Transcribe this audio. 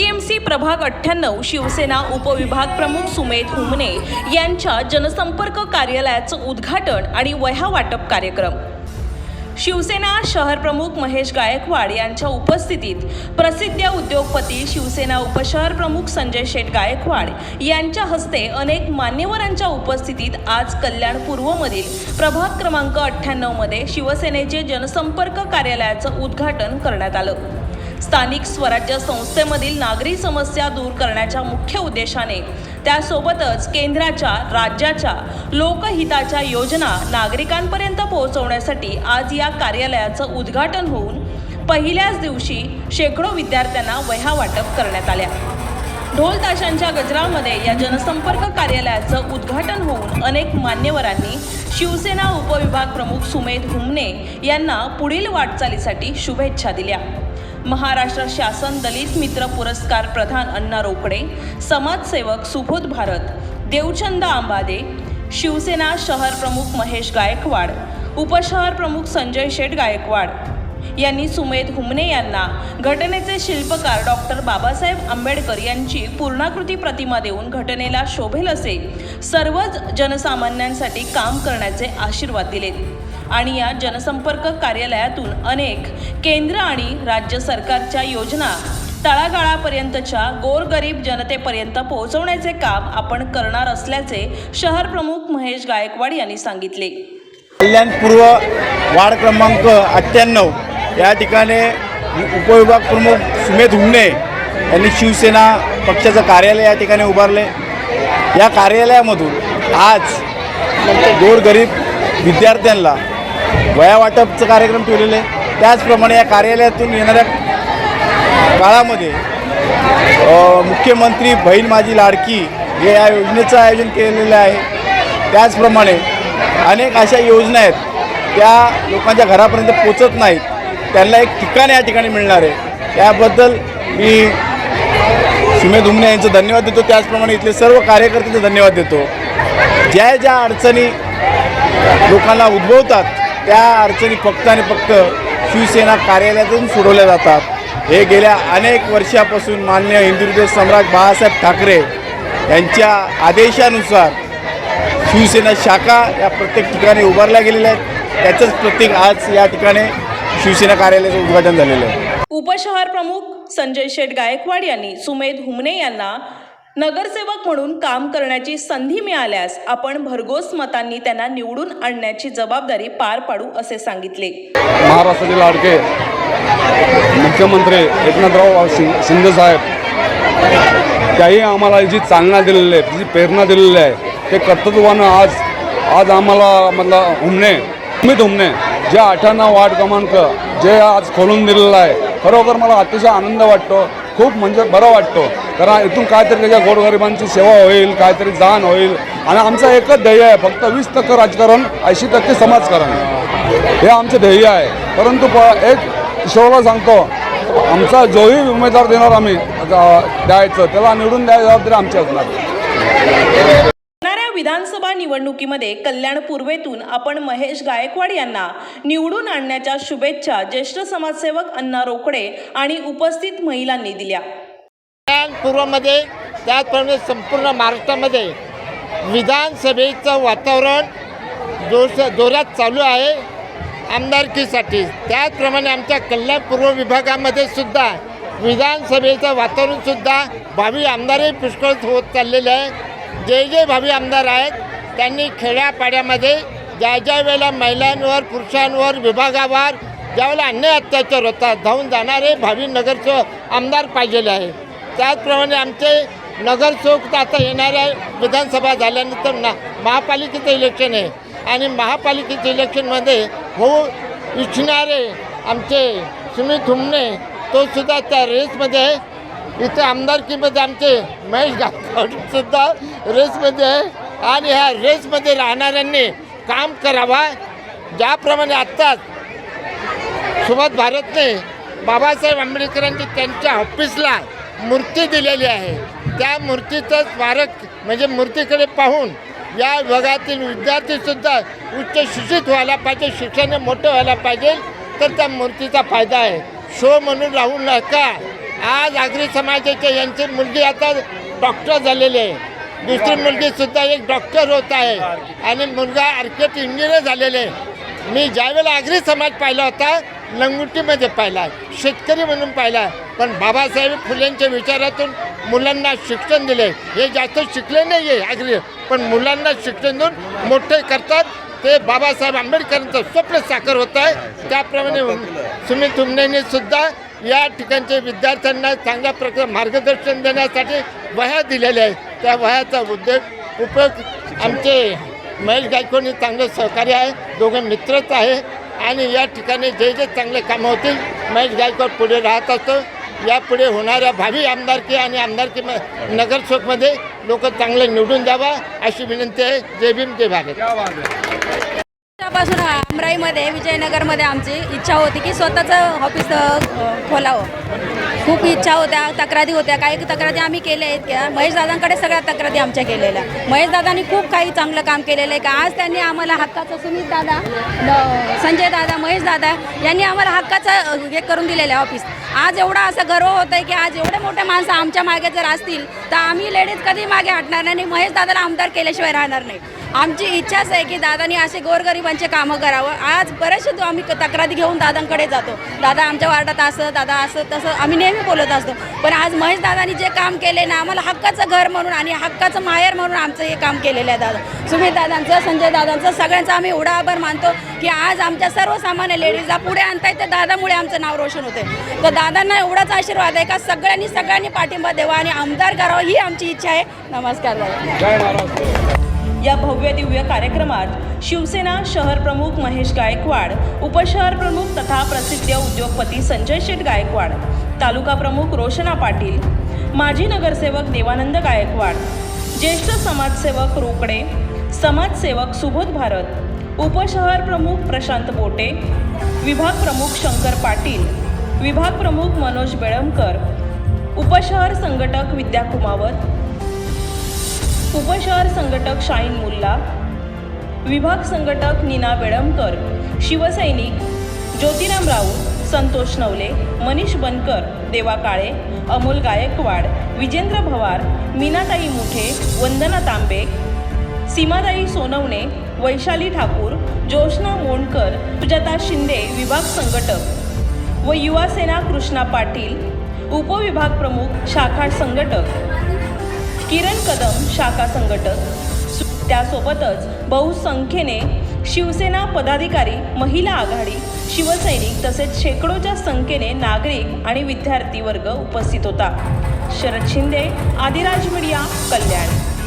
APMC प्रभाग अठ्ठ्याण्णव शिवसेना उपविभाग प्रमुख सुमेध हुमने यांच्या जनसंपर्क कार्यालयाचं उद्घाटन आणि वह्या वाटप कार्यक्रम. शिवसेना शहर प्रमुख महेश गायकवाड यांच्या उपस्थितीत प्रसिद्ध उद्योगपती शिवसेना उपशहर प्रमुख संजय शेठ गायकवाड यांच्या हस्ते अनेक मान्यवरांच्या उपस्थितीत आज कल्याण पूर्वमधील प्रभाग क्रमांक अठ्ठ्याण्णवमध्ये शिवसेनेचे जनसंपर्क कार्यालयाचं उद्घाटन करण्यात आलं. स्थानिक स्वराज्य संस्थेमधील नागरी समस्या दूर करण्याच्या मुख्य उद्देशाने. त्यासोबतच केंद्राच्या राज्याच्या लोकहिताच्या योजना नागरिकांपर्यंत पोहोचवण्यासाठी आज या कार्यालयाचं उद्घाटन होऊन पहिल्याच दिवशी शेकडो विद्यार्थ्यांना वह्या वाटप करण्यात आल्या. ढोल ताशांच्या गजरामध्ये या जनसंपर्क कार्यालयाचं उद्घाटन होऊन अनेक मान्यवरांनी शिवसेना उपविभाग प्रमुख सुमेध हुमने यांना पुढील वाटचालीसाठी शुभेच्छा दिल्या. महाराष्ट्र शासन दलित मित्र पुरस्कार प्रधान अण्णा रोकडे समाजसेवक सुबोध भारत देवचंद आंबादे शिवसेना शहर प्रमुख महेश गायकवाड उपशहर प्रमुख संजय शेठ गायकवाड यांनी सुमेध हुमने यांना घटनेचे शिल्पकार डॉक्टर बाबासाहेब आंबेडकर यांची पूर्णाकृती प्रतिमा देऊन घटनेला शोभेल असे सर्वच जनसामान्यांसाठी काम करण्याचे आशीर्वाद दिले आणि या जनसंपर्क कार्यालयातून अनेक केंद्र आणि राज्य सरकारच्या योजना तळागाळापर्यंतच्या गोरगरीब जनतेपर्यंत पोहोचवण्याचे काम आपण करणार असल्याचे शहर प्रमुख महेश गायकवाड यांनी सांगितले. कल्याणपूर्व वार्ड क्रमांक अठ्ठ्याण्णव या ठिकाणी उपविभाग प्रमुख सुमेध हुमणे यांनी शिवसेना पक्षाचं कार्यालय या ठिकाणी उभारले. या कार्यालयामधून आज गोरगरीब विद्यार्थ्यांना वया वाटपचं कार्यक्रम ठेवलेलं आहे. त्याचप्रमाणे या कार्यालयातून येणाऱ्या काळामध्ये मुख्यमंत्री बहीण माझी लाडकी हे या योजनेचं आयोजन केलेलं आहे. त्याचप्रमाणे अनेक अशा योजना आहेत त्या लोकांच्या घरापर्यंत पोचत नाहीत. त्यांना एक ठिकाण या ठिकाणी मिळणार आहे. त्याबद्दल मी सुमेध उमने यांचं धन्यवाद देतो. त्याचप्रमाणे इथले सर्व कार्यकर्त्यांचे धन्यवाद देतो. ज्या ज्या अडचणी लोकांना उद्भवतात त्या अडचणी फक्त आणि फक्त शिवसेना कार्यालयातून सोडवल्या जातात. हे गेल्या अनेक वर्षापासून मान्य हिंदुहृदय सम्राट बाळासाहेब ठाकरे यांच्या आदेशानुसार शिवसेना शाखा या प्रत्येक ठिकाणी उभारल्या गेलेल्या आहेत. त्याचंच प्रतीक आज या ठिकाणी शिवसेना कार्यालयाचं उद्घाटन झालेलं आहे. उपशहर प्रमुख संजय शेठ गायकवाड यांनी सुमेध हुमने यांना नगरसेवक म्हणून काम करण्याची संधी मिळाल्यास आपण भरघोस मतांनी त्यांना निवडून आणण्याची जबाबदारी पार पाडू असे सांगितले. महाराष्ट्राचे लाडके मुख्यमंत्री एकनाथराव शिंदे साहेब त्याही आम्हाला जी चालना दिलेली आहे जी प्रेरणा दिलेली आहे ते कर्तृत्वानं आज आज आम्हाला मतलब हुमणे मी तुमने जे अठ्ठ्याण्णव वार्ड क्रमांक जे आज खोलून दिलेलं आहे खरोखर मला अतिशय आनंद वाटतो खूप म्हणजे बरं वाटतो. कारण इथून काहीतरी त्याच्या गोरगरिबांची सेवा होईल काहीतरी जाण होईल. आणि आमचं एकच ध्येय आहे फक्त वीस टक्के राजकारण ऐंशी टक्के समाजकारण. हे आमचं ध्येय आहे. परंतु प एक ईश्वराला सांगतो आमचा जोही उमेदवार देणार आम्ही द्यायचं त्याला निवडून द्यायची जबाबदारी आमची असणार. येणाऱ्या विधानसभा निवडणुकीमध्ये कल्याण पूर्वेतून आपण महेश गायकवाड यांना निवडून आणण्याच्या शुभेच्छा ज्येष्ठ समाजसेवक अण्णा रोकडे आणि उपस्थित महिलांनी दिल्या. कल्याण पूर्वमध्ये त्याचप्रमाणे संपूर्ण महाराष्ट्रामध्ये विधानसभेचं वातावरण जोश जोरात चालू आहे आमदारकीसाठी. त्याचप्रमाणे आमच्या कल्याण पूर्व विभागामध्ये सुद्धा विधानसभेचं वातावरणसुद्धा भावी आमदारही पुष्कळ होत चाललेले आहे. जे जे भावी आमदार आहेत. त्यांनी खेड्यापाड्यामध्ये ज्या ज्या वेळेला महिलांवर पुरुषांवर विभागावर ज्यावेळेला अन्याय अत्याचार होतात धावून जाणारे भावी नगरसेवक आमदार पाहिजेले आहे त्याचप्रमाणे आमचे नगरसेवक आता येणाऱ्या विधानसभा झाल्यानंतर ना महापालिकेचं इलेक्शन आहे. आणि महापालिकेच्या इलेक्शनमध्ये होऊ इच्छिणारे आमचे सुमित हुमणे तो सुद्धा त्या रेसमध्ये आहे. इथे आमदारकीमध्ये आमचे महेश गायकवाड रेसमध्ये आहे. आणि ह्या रेसमध्ये राहणाऱ्यांनी काम करावा. ज्याप्रमाणे आत्ताच सुभाष भारतने बाबासाहेब आंबेडकरांची त्यांच्या ऑफिसला मूर्ती दिलेली आहे. त्या मूर्तीचं स्मारक म्हणजे मूर्तीकडे पाहून या विभागातील विद्यार्थीसुद्धा उच्च शिक्षित व्हायला पाहिजे शिक्षण मोठं व्हायला पाहिजे तर त्या मूर्तीचा फायदा आहे. शो म्हणून राहू नका आज आगरी समाजाचे यांची मुलगी आता डॉक्टर झालेली आहे. दुसरी मुलगी सुद्धा एक डॉक्टर होत आहे. आणि मुलगा आर्किटेक्ट इंजिनियर झालेले आहे. मी ज्यावेळेला आगरी समाज पाहिला होता लंगुटीमध्ये पाहिला शेतकरी म्हणून पाहिला. पण बाबासाहेब फुलेंच्या विचारातून मुलांना शिक्षण दिले. हे जास्त शिकले नाही आहे आगरी. पण मुलांना शिक्षण देऊन मोठे करतात. ते बाबासाहेब आंबेडकरांचं स्वप्न साकार होत आहे. त्याप्रमाणे सुमित सुद्धा या ठिकाणचे विद्यार्थ्यांना चांगल्या प्रकारे मार्गदर्शन देण्यासाठी वह्या दिलेल्या आहेत. त्या वह्याचा उद्योग उपयोग आमचे महेश गायकवाडनी चांगलं सहकार्य आहे दोघं मित्रच आहे. आणि या ठिकाणी जे जे चांगले कामं होतील महेश गायकवाड पुढे राहत असतो. यापुढे होणाऱ्या भावी आमदारकी आणि आमदारकी म- नगरसेवकमध्ये लोक चांगले निवडून द्यावा अशी विनंती आहे. जय भीम जय भारत. पासून अमराईमध्ये विजयनगरमध्ये आमची इच्छा होती की स्वतःचं ऑफिस खोलावं. खूप इच्छा होत्या तक्रारी होत्या. काही तक्रारी आम्ही केल्या आहेत. की महेशदादांकडे सगळ्या तक्रारी आमच्या केलेल्या. महेशदादांनी खूप काही चांगलं काम केलेलं आहे का? आज त्यांनी आम्हाला हक्काचं सुमित दादा संजय दादा महेश दादा यांनी आम्हाला हक्काचं हे करून दिलेलं आहे ऑफिस आज एवढा असं गर्व होत आहे की आज एवढे मोठे माणसं आमच्या मागे जर असतील तर आम्ही लेडीज कधी मागे हटणार नाही आणि महेश दादाला आमदार केल्याशिवाय राहणार नाही. आमची इच्छाच आहे की दादानी असे गोरगरिबांचे कामं करावं. आज बरेचसे तो आम्ही तक्रारी घेऊन दादांकडे जातो. दादा आमच्या वार्डात असं दादा असं तसं आम्ही नेहमी बोलत असतो. पण आज महेश दादानी जे काम केले ना आम्हाला हक्काचं घर म्हणून आणि हक्काचं माहेर म्हणून आमचं हे काम केलेलं आहे दादा. सुमित दादांचं संजय दादांचं सगळ्यांचा आम्ही एवढा आभार मानतो की आज आमच्या सर्वसामान्य लेडीजला पुढे आणतायत ते दादामुळे आमचं नाव रोशन होते तर दादांना एवढाच आशीर्वाद आहे का सगळ्यांनी सगळ्यांनी पाठिंबा द्यावा आणि आमदार करावं ही आमची इच्छा आहे. नमस्कार दादा. या भव्य दिव्य कार्यक्रमात शिवसेना शहर प्रमुख महेश गायकवाड उपशहर प्रमुख तथा प्रसिद्ध उद्योगपती संजय शेठ गायकवाड तालुका प्रमुख रोशना पाटील माजी नगरसेवक देवानंद गायकवाड ज्येष्ठ समाजसेवक रोकडे समाजसेवक सुबोध भारत उपशहर प्रमुख प्रशांत बोटे विभाग प्रमुख शंकर पाटील विभाग प्रमुख मनोज बेळमकर उपशहर संघटक विद्या कुमावत उपशहर संघटक शाहीन मुल्ला विभाग संघटक नीना बेळमकर शिवसैनिक ज्योतिराम राऊत संतोष नवले मनीष बनकर देवा काळे अमोल गायकवाड विजेंद्र भवार मीनाताई मुठे वंदना तांबे सीमाताई सोनवणे वैशाली ठाकूर जोशना मोंडकर सुजाता शिंदे विभाग संघटक व युवासेना कृष्णा पाटील उपविभाग प्रमुख शाखा संघटक. किरण कदम शाखा संघटक. सु- त्यासोबतच बहुसंख्येने शिवसेना पदाधिकारी महिला आघाडी शिवसैनिक तसेच शेकडोच्या संख्येने नागरिक आणि विद्यार्थी वर्ग उपस्थित होता. शरद शिंदे आदिराज मीडिया कल्याण.